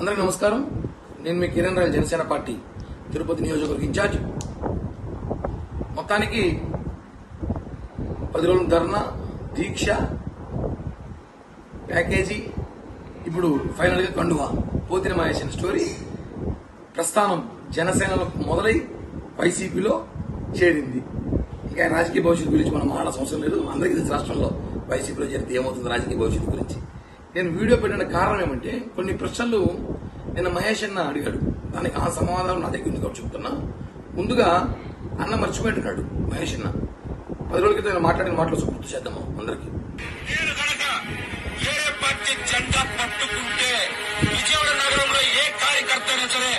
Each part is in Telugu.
అందరికీ నమస్కారం. నేను మీ కిరణ్ రాయల్ జనసేన పార్టీ తిరుపతి నియోజకవర్గ ఇన్ఛార్జ్. మొత్తానికి పది రోజుల ధర్నా దీక్ష ప్యాకేజీ ఇప్పుడు ఫైనల్గా కండువా పోతిన మాయేసిన స్టోరీ ప్రస్థానం జనసేనలో మొదలై వైసీపీలో చేరింది. ఇంకా రాజకీయ భవిష్యత్తు గురించి మనం మాట్లాడాల్సిన అవసరం లేదు. అందరికీ తెలిసి రాష్ట్రంలో వైసీపీలో చేరితే ఏమవుతుంది రాజకీయ భవిష్యత్తు గురించి? నేను వీడియో పెట్టిన కారణం ఏమంటే కొన్ని ప్రశ్నలు నిన్న మహేష్ అన్న అడిగాడు. దానికి ఆ సమాధానం నా దగ్గర ఉంది కాబట్టి చెప్తున్నా. ముందుగా అన్న మర్చిపోయింటున్నాడు మహేష్ అన్న. పది రోజుల క్రితం మాట్లాడిన మాటలు గుర్తు చేద్దాము అందరికి. జెండా పట్టుకుంటే విజయవాడ నగరంలో ఏ కార్యకర్త అయినా సరే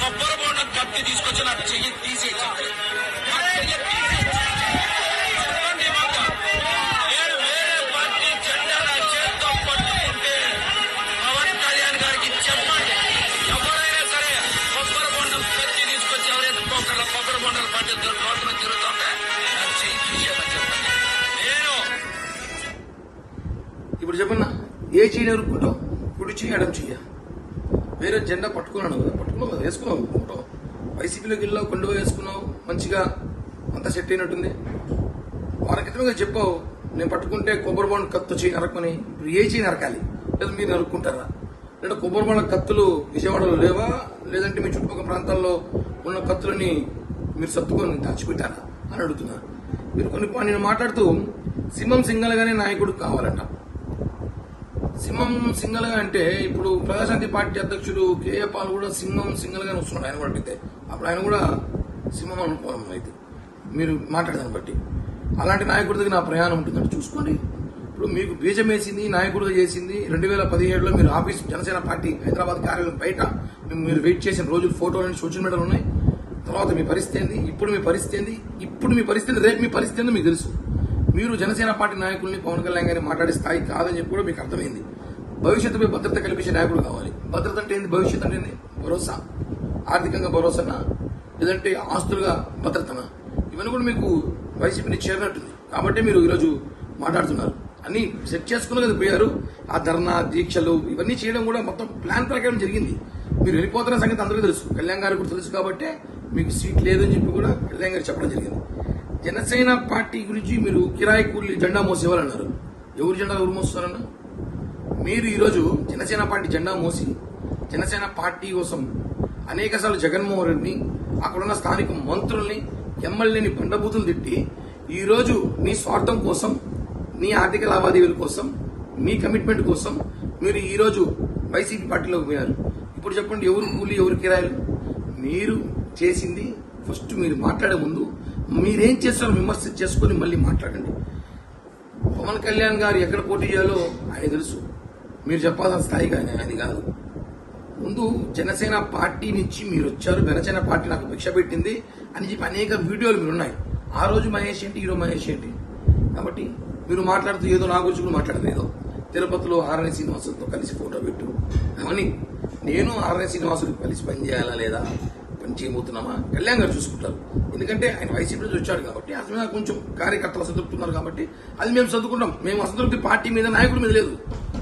కొబ్బరి బోండం కత్తి తీసుకొచ్చి నాకు చెయ్యి తీసేయాలి ఇప్పుడు చెప్పన్నా ఏ చేయని ఎరుక్కుంటావు కుడి చెయ్యి ఎడం చెయ్య వేరే జెండా పట్టుకున్నాను కదా పట్టుకున్నావు కదా వేసుకున్నావు ఫోటో వైసీపీలోకి వెళ్ళావు కొండవ వేసుకున్నావు మంచిగా అంతా సెట్ అయినట్టుంది. వారి క్రితంగా చెప్పావు నేను పట్టుకుంటే కొబ్బరి బాండ్ కత్తు చేయి నరకమని ఇప్పుడు ఏ చేయి నరకాలి? లేదా మీరు నరుక్కుంటారా? లేదా కొబ్బరి బొండ కత్తులు విజయవాడలో లేవా? లేదంటే మీ చుట్టుపక్కల ప్రాంతాల్లో ఉన్న కత్తులని మీరు సర్దుకొని దాచిపెట్టారా? అని అడుగుతున్నారు. మీరు కొన్ని నేను మాట్లాడుతూ సింహం సింగల్గానే నాయకుడు కావాలంట. సింహం సింగల్గా అంటే ఇప్పుడు ప్రజాశాంతి పార్టీ అధ్యక్షుడు కేఏ పాల్ కూడా సింహం సింగల్ గానే వస్తున్నాడు ఆయన కూడా అడిగితే. అప్పుడు ఆయన కూడా సింహం అనుకోవడం అయితే మీరు మాట్లాడదాన్ని బట్టి. అలాంటి నాయకుడి దగ్గర నా ప్రయాణం ఉంటుందంటే చూసుకోండి. ఇప్పుడు మీకు బీజం వేసింది నాయకుడిగా చేసింది రెండు వేల పదిహేడులో మీరు ఆఫీస్ జనసేన పార్టీ హైదరాబాద్ కార్యాలయం బయట మీరు వెయిట్ చేసిన రోజులు ఫోటోలు సోషల్ మీడియాలో ఉన్నాయి. తర్వాత మీ పరిస్థితి ఏంది? ఇప్పుడు మీ పరిస్థితి ఏంది? ఇప్పుడు మీ పరిస్థితి రేపు మీ పరిస్థితి ఏందో మీకు తెలుసు. మీరు జనసేన పార్టీ నాయకుల్ని పవన్ కళ్యాణ్ గారిని మాట్లాడే స్థాయి కాదని చెప్పి కూడా మీకు అర్థమైంది. భవిష్యత్తుపై భద్రత కల్పించే నాయకుడు కావాలి. భద్రత అంటే ఏంది? భవిష్యత్తు అంటే ఏంది? భరోసా. ఆర్థికంగా భరోసానా? లేదంటే ఆస్తులుగా భద్రతనా? ఇవన్నీ కూడా మీకు వైసీపీని చేరినట్టుంది. కాబట్టి మీరు ఈరోజు మాట్లాడుతున్నారు. అన్ని సెట్ చేసుకుని కదా పోయారు ఆ ధర్నా దీక్షలు ఇవన్నీ చేయడం కూడా మొత్తం ప్లాన్ ప్రకారం జరిగింది. మీరు వెళ్ళిపోతున్న సంగతి అందరికీ తెలుసు. కళ్యాణ్ గారికి కూడా తెలుసు కాబట్టి మీకు సీట్ లేదని చెప్పి కూడా కళ్యాణ్ గారు చెప్పడం జరిగింది. జనసేన పార్టీ గురించి మీరు కిరాయి కూలి జెండా మోసేవాలన్నారు ఎవరు జెండా ఎవరు మోస్తారన్నా? మీరు ఈరోజు జనసేన పార్టీ జెండా మోసి జనసేన పార్టీ కోసం అనేక సార్లు జగన్మోహన్ రెడ్డిని అక్కడున్న స్థానిక మంత్రుల్ని ఎమ్మెల్యేని బండబూతులు తిట్టి ఈరోజు నీ స్వార్థం కోసం నీ ఆర్థిక లావాదేవీల కోసం మీ కమిట్మెంట్ కోసం మీరు ఈరోజు వైసీపీ పార్టీలోకి పోయారు ఇప్పుడు చెప్పండి ఎవరు కూలి ఎవరు కిరాయిలు? మీరు చేసింది ఫస్ట్ మీరు మాట్లాడే ముందు మీరేం చేస్తారో విమర్శ చేసుకొని మళ్ళీ మాట్లాడండి. పవన్ కళ్యాణ్ గారు ఎక్కడ పోటీ చేయాలో ఆయన తెలుసు. మీరు చెప్పాల్సిన స్థాయి కానీ ఆయన కాదు. ముందు జనసేన పార్టీ నుంచి మీరు వచ్చారు. జనసేన పార్టీ నాకు భిక్ష పెట్టింది అని చెప్పి అనేక వీడియోలు మీరు ఉన్నాయి. ఆ రోజు మహేష్ ఏంటి ఈరోజు మహేష్ ఏంటి? కాబట్టి మీరు మాట్లాడుతూ ఏదో నా గురించి కూడా మాట్లాడలేదు. ఏదో తిరుపతిలో ఆర్ఎన్ శ్రీనివాసులతో కలిసి ఫోటో పెట్టు. అవని నేను ఆర్ఎన్ శ్రీనివాసులు కలిసి పనిచేయాలా లేదా? చేయబోతున్నామా? కళ్యాణ్ గారు చూసుకుంటారు. ఎందుకంటే ఆయన వైసీపీ నుంచి వచ్చాడు కాబట్టి అసలు మీద కొంచెం కార్యకర్తలు అసంతృప్తి ఉన్నారు కాబట్టి అది మేము చదువుకుంటాం మేము అసంతృప్తి పార్టీ మీద నాయకుడి మీద లేదు.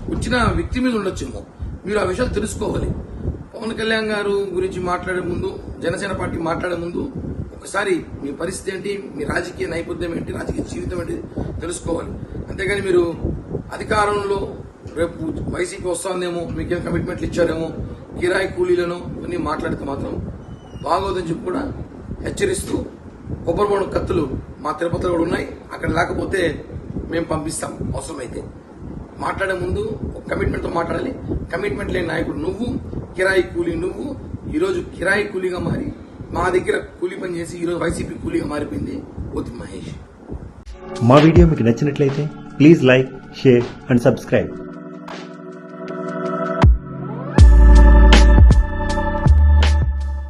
వచ్చిన వ్యక్తి మీద ఉండొచ్చేమో. మీరు ఆ విషయాలు తెలుసుకోవాలి. పవన్ కళ్యాణ్ గారు గురించి మాట్లాడే ముందు జనసేన పార్టీ మాట్లాడే ముందు ఒకసారి మీ పరిస్థితి ఏంటి? మీ రాజకీయ నైపుణ్యం ఏంటి? రాజకీయ జీవితం ఏంటి? తెలుసుకోవాలి. అంతేగాని మీరు అధికారంలో రేపు వైసీపీ వస్తుందేమో మీకేం కమిట్మెంట్లు ఇచ్చారేమో కిరాయి కూలీలను ఇవన్నీ మాట్లాడితే మాత్రం బాగోదని చెప్పి కూడా హెచ్చరిస్తూ కొబ్బరి బొండం కత్తులు మా తిరుపతిలో కూడా ఉన్నాయి. అక్కడ లేకపోతే మేము పంపిస్తాం. అవసరమైతే మాట్లాడే ముందు ఒక కమిట్మెంట్తో మాట్లాడాలి. కమిట్మెంట్ లేని నాయకుడు నువ్వు కిరాయి కూలీ నువ్వు. ఈరోజు కిరాయి కూలీగా మారి మా దగ్గర కూలీ పని చేసి ఈరోజు వైసీపీ కూలీగా మారిపోయింది పోతి మహేష్. మా వీడియో మీకు నచ్చినట్లయితే please like share and subscribe.